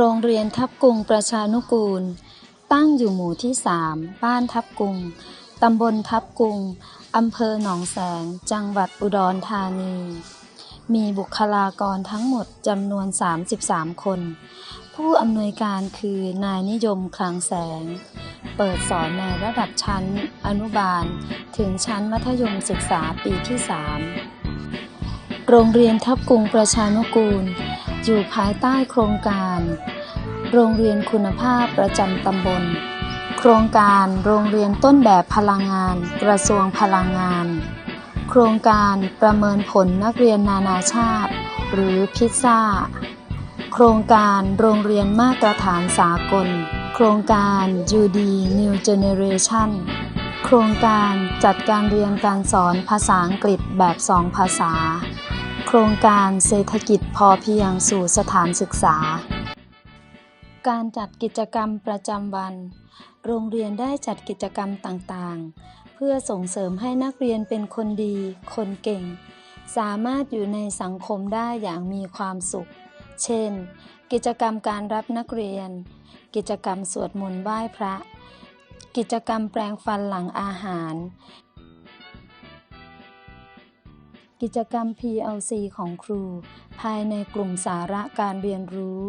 โรงเรียนทับกุงประชานุกูล ตั้งอยู่หมู่ที่3บ้านทับกุง ตำบลทับกุง อำเภอหนองแสง จังหวัดอุดรธานี มีบุคลากรทั้งหมดจำนวน 33 คน ผู้อำนวยการคือนายนิยมคลังแสง เปิดสอนในระดับชั้นอนุบาล ถึงชั้นมัธยมศึกษาปีที่ 3 โรงเรียนทับกุงประชานุกูล อยู่ภายใต้โครงการ โรงเรียนคุณภาพประจำตำบล โครงการโรงเรียนต้นแบบพลังงาน กระทรวงพลังงาน โครงการประเมินผลนักเรียนนานาชาติ หรือพิซซ่า โครงการโรงเรียนมาตรฐานสากล โครงการ UD New Generation โครงการจัดการเรียนการสอนภาษาอังกฤษแบบสองภาษา โครงการเศรษฐกิจพอเพียงสู่สถานศึกษา การจัดกิจกรรมประจำวัน โรงเรียนได้จัดกิจกรรมต่างๆ เพื่อส่งเสริมให้นักเรียนเป็นคนดี คนเก่ง สามารถอยู่ในสังคมได้อย่างมีความสุข เช่น กิจกรรมการรับนักเรียน กิจกรรมสวดมนต์ไหว้พระ กิจกรรมแปลงฟันหลังอาหาร กิจกรรม PLC ของครู ภายในกลุ่มสาระการเรียนรู้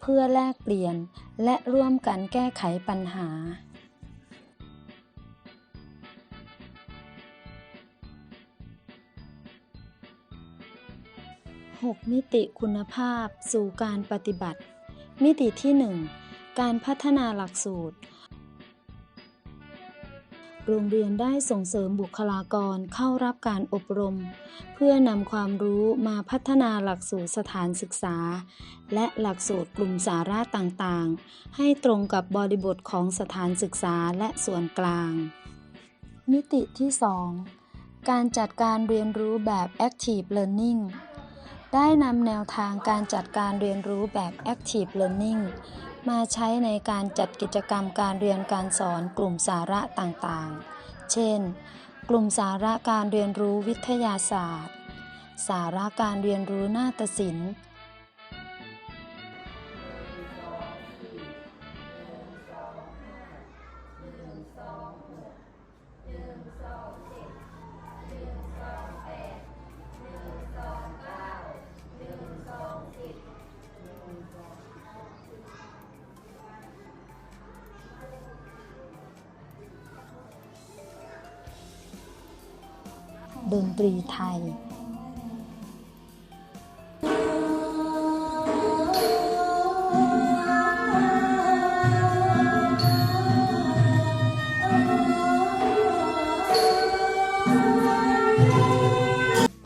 เพื่อแลกเปลี่ยนและร่วมกันแก้ไขปัญหา6มิติคุณภาพสู่การปฏิบัติ มิติที่ 1 การพัฒนาหลักสูตร โรงเรียนได้ส่งเสริมบุคลากรเข้ารับการอบรม เพื่อนำความรู้มาพัฒนาหลักสูตรสถานศึกษา และหลักสูตรกลุ่มสาระต่างๆ ให้ตรงกับบริบทของสถานศึกษาและส่วนกลาง มิติที่ 2 การจัดการเรียนรู้แบบ Active Learning ได้นำแนวทางการจัดการเรียนรู้แบบ Active Learning มาใช้ในการจัดกิจกรรมการเรียนการสอนกลุ่มสาระต่างๆ เช่น กลุ่มสาระการเรียนรู้วิทยาศาสตร์ สาระการเรียนรู้นาฏศิลป์ ดนตรีไทย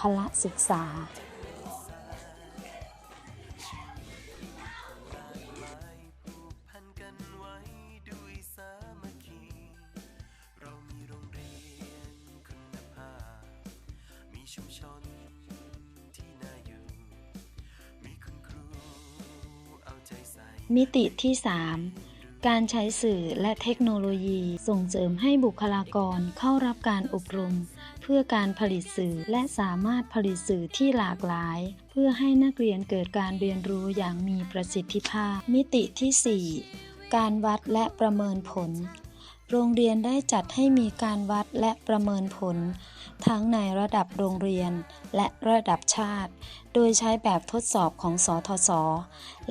พละศึกษา มิติที่ 3 การใช้สื่อและเทคโนโลยีส่งเสริมให้บุคลากรเข้ารับการอบรม เพื่อการผลิตสื่อและสามารถผลิตสื่อที่หลากหลาย เพื่อให้นักเรียนเกิดการเรียนรู้อย่างมีประสิทธิภาพ มิติที่ 4 การวัดและประเมินผล โรงเรียนได้จัดให้มีการวัดและประเมินผล ทั้งในระดับโรงเรียนและระดับชาติ โดยใช้แบบทดสอบของสทศ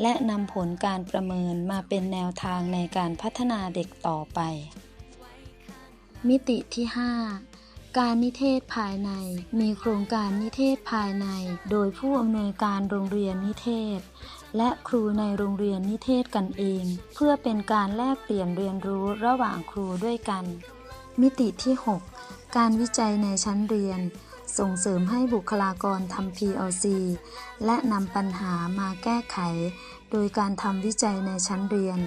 และนำผลการประเมินมาเป็นแนวทางในการพัฒนาเด็กต่อไป มิติที่ 5 การนิเทศภายใน มีโครงการนิเทศภายใน โดยผู้อำนวยการโรงเรียนนิเทศ และครูในโรงเรียนนิเทศกันเอง เพื่อเป็นการแลกเปลี่ยนเรียนรู้ระหว่างครูด้วยกัน มิติที่ 6 การวิจัยในชั้นเรียน ส่งเสริมให้บุคลากรทำ PLC และนำปัญหามาแก้ไข โดยการทำวิจัยในชั้นเรียน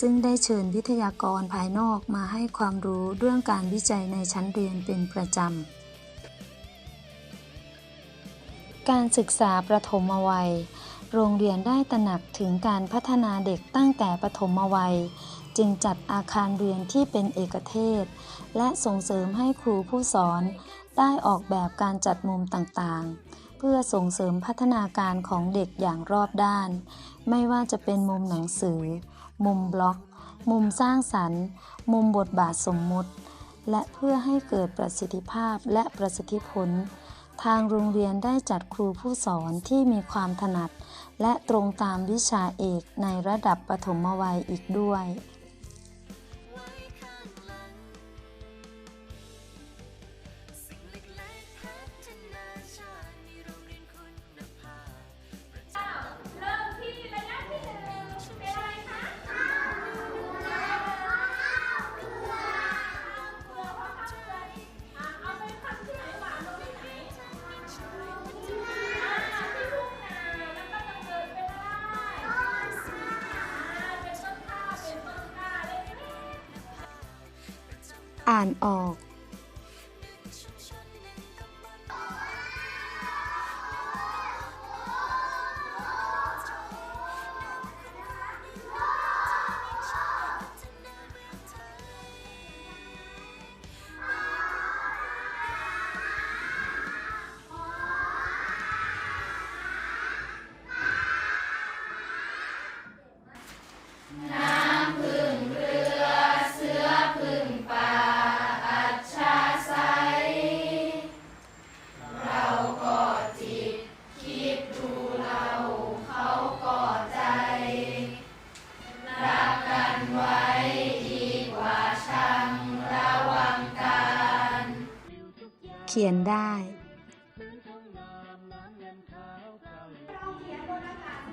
ซึ่งได้เชิญวิทยากรภายนอกมาให้ความรู้เรื่องการวิจัยในชั้นเรียนเป็นประจำการศึกษาประถมวัย โรงเรียนได้ตระหนักถึงการพัฒนาเด็กตั้งแต่ปฐมวัย จึงจัดอาคารเรียนที่เป็นเอกเทศ และส่งเสริมให้ครูผู้สอนได้ออกแบบการจัดมุมต่างๆ เพื่อส่งเสริมพัฒนาการของเด็กอย่างรอบด้าน ไม่ว่าจะเป็นมุมหนังสือ มุมบล็อก มุมสร้างสรรค์ มุมบทบาทสมมุติ และเพื่อให้เกิดประสิทธิภาพและประสิทธิผล ทางโรงเรียนได้จัดครูผู้สอนที่มีความถนัด และตรงตามวิชาเอกในระดับปฐมวัยอีกด้วย อ่านออก เราเขียนบนอากาศ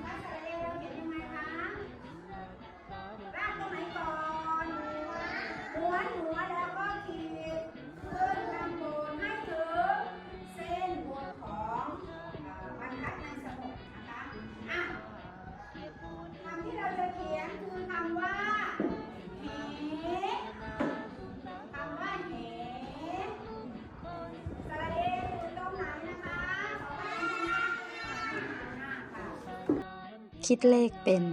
คิดเลขเป็น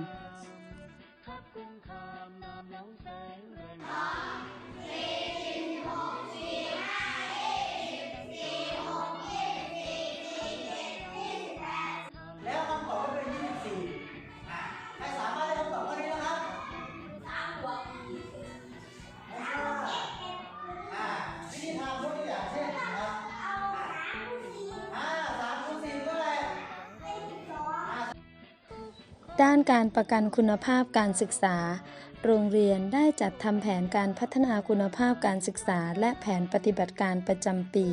ด้านการประกันคุณภาพการศึกษา โรงเรียนได้จัดทำแผนการพัฒนาคุณภาพการศึกษา และแผนปฏิบัติการประจำปี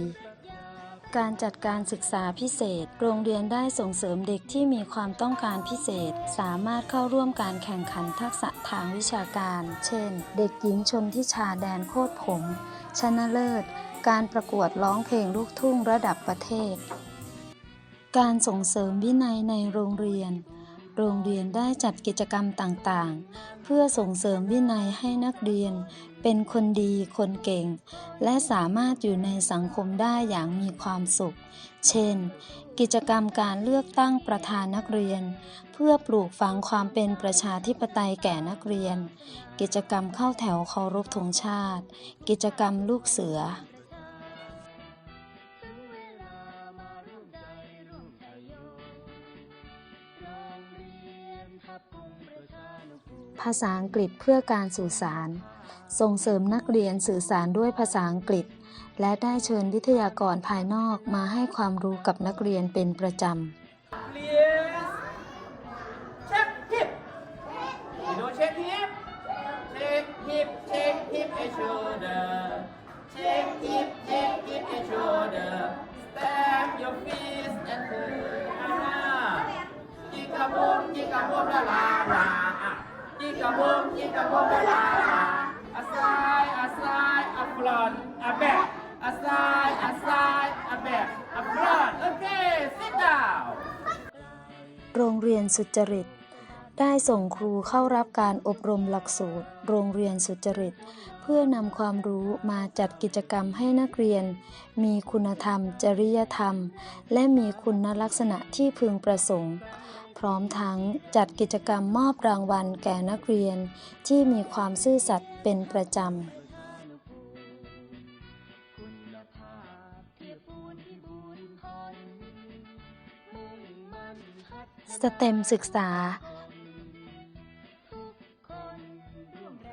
การจัดการศึกษาพิเศษ โรงเรียนได้ส่งเสริมเด็กที่มีความต้องการพิเศษ สามารถเข้าร่วมการแข่งขันทักษะทางวิชาการ เช่น เด็กหญิงชนทิชาแดนโคตรผม ชนะเลิศ การประกวดร้องเพลงลูกทุ่งระดับประเทศ การส่งเสริมวินัยในโรงเรียน โรงเรียนได้จัดกิจกรรมต่างๆ เพื่อส่งเสริมวินัยให้นักเรียน เป็นคนดีคนเก่ง และสามารถอยู่ในสังคมได้อย่างมีความสุข เช่น กิจกรรมการเลือกตั้งประธานนักเรียน เพื่อปลูกฝังความเป็นประชาธิปไตยแก่นักเรียน กิจกรรมเข้าแถวเคารพธงชาติ กิจกรรมลูกเสือาษาอังกฤษเพื่อการสื่อสาร ส่งเสริมนักเรียนสื่อสารด้วยภาษาอังกฤษ และได้เชิญวิทยากรภายนอกมาให้ความรู้กับนักเรียนเป็นประจำ Please. Check hip. You know check hip. Check hip, check hip I show front, a back. A side, a side, a back, a front. Okay, sit down. โรงเรียนสุจริต ได้ส่งครูเข้ารับการอบรมหลักสูตร โรงเรียนสุจริต เพื่อนำความรู้มาจัดกิจกรรมให้นักเรียน มีคุณธรรม จริยธรรม และมีคุณลักษณะที่พึงประสงค์ พร้อมทั้งจัดกิจกรรมมอบรางวัลแก่นักเรียน ที่มีความซื่อสัตย์เป็นประจำสเต็มศึกษา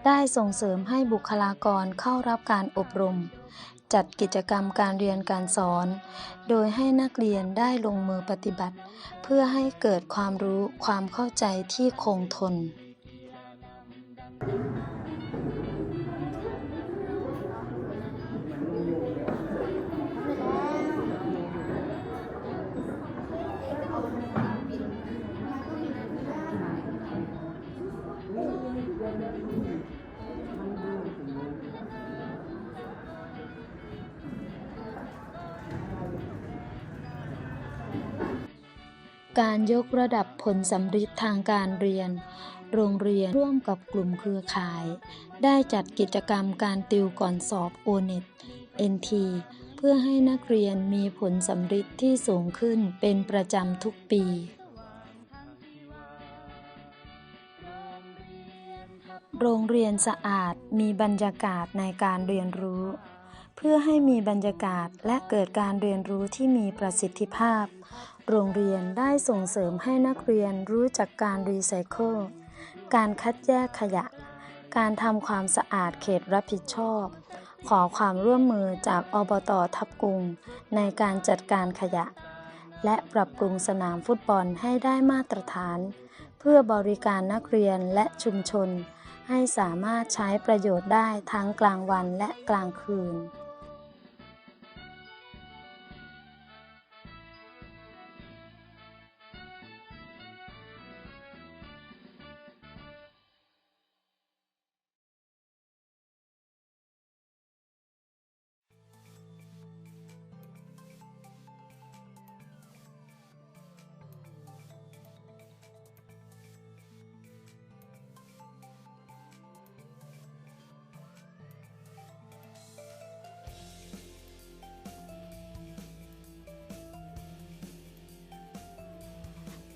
ได้ส่งเสริมให้บุคลากรเข้ารับการอบรม จัดกิจกรรมการเรียนการสอน โดยให้นักเรียนได้ลงมือปฏิบัติ เพื่อให้เกิดความรู้ความเข้าใจที่คงทน การยกระดับผลสำฤทธิ์ทางการเรียน โรงเรียนร่วมกับกลุ่มเครือข่าย ได้จัดกิจกรรมการติวก่อนสอบ o n e t NT เพื่อให้นักเรียนมีผลสำฤทธิ์ที่สูงขึ้นเป็นประจำทุกปีโรงเรียนสะอาดมีบรรยากาศในการเรียนรู้ เพื่อให้มีบรรยากาศและเกิดการเรียนรู้ที่มีประสิทธิภาพ โรงเรียนได้ส่งเสริมให้นักเรียนรู้จักการรีไซเคิล การคัดแยกขยะ การทำความสะอาดเขตรับผิดชอบ ขอความร่วมมือจากอบตทับกุงในการจัดการขยะ และปรับปรุงสนามฟุตบอลให้ได้มาตรฐาน เพื่อบริการนักเรียนและชุมชน ให้สามารถใช้ประโยชน์ได้ทั้งกลางวันและกลางคืน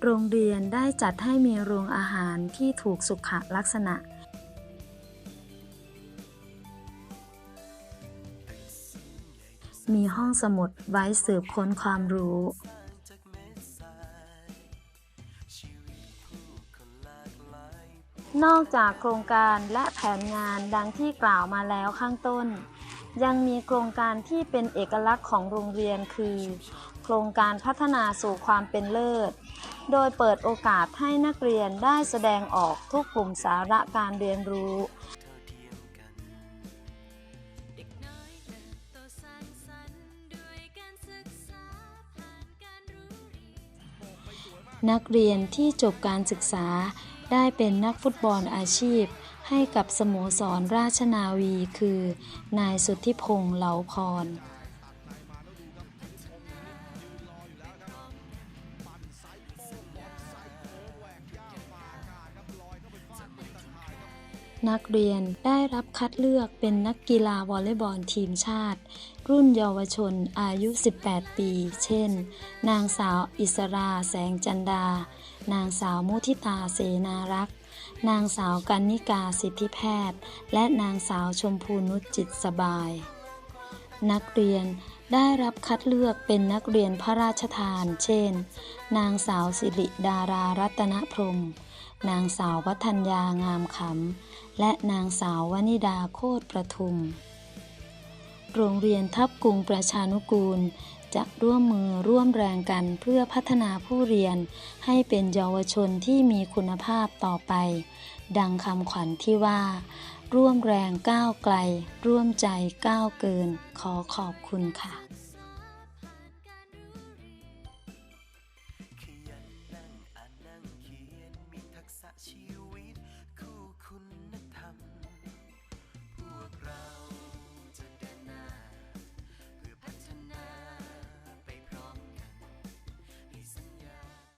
โรงเรียนได้จัดให้มีโรงอาหารที่ถูกสุขลักษณะ มีห้องสมุดไว้สืบค้นความรู้ นอกจากโครงการและแผนงานดังที่กล่าวมาแล้วข้างต้น ยังมีโครงการที่เป็นเอกลักษณ์ของโรงเรียนคือ โครงการพัฒนาสู่ความเป็นเลิศ โดยเปิดโอกาสให้นักเรียนได้แสดงออกทุกกลุ่มสาระการเรียนรู้ นักเรียนที่จบการศึกษาได้เป็นนักฟุตบอลอาชีพ ให้กับสโมสรราชนาวีคือ นายสุทธิพงษ์เหลาพร นักเรียนได้รับคัดเลือกเป็นนักกีฬาวอลเลย์บอลทีมชาติ รุ่นเยาวชนอายุ 18 ปี เช่น นางสาวอิสราแสงจันดา นางสาวมุทิตาเสนารักษ นางสาวกันนิกาสิทธิแพทย์ และนางสาวชมพูนุชจิตสบาย นักเรียนได้รับคัดเลือกเป็นนักเรียนพระราชทาน เช่น นางสาวสิริดารารัตนพรม นางสาววัฒนยางามขำ และนางสาววนิดาโคตรประทุม โรงเรียนทับกรุงประชานุกูล จะร่วมมือร่วมแรงกันเพื่อพัฒนาผู้เรียน ให้เป็นเยาวชนที่มีคุณภาพต่อไป ดังคำขวัญที่ว่า ร่วมแรงก้าวไกล ร่วมใจก้าวเกิน ขอขอบคุณค่ะ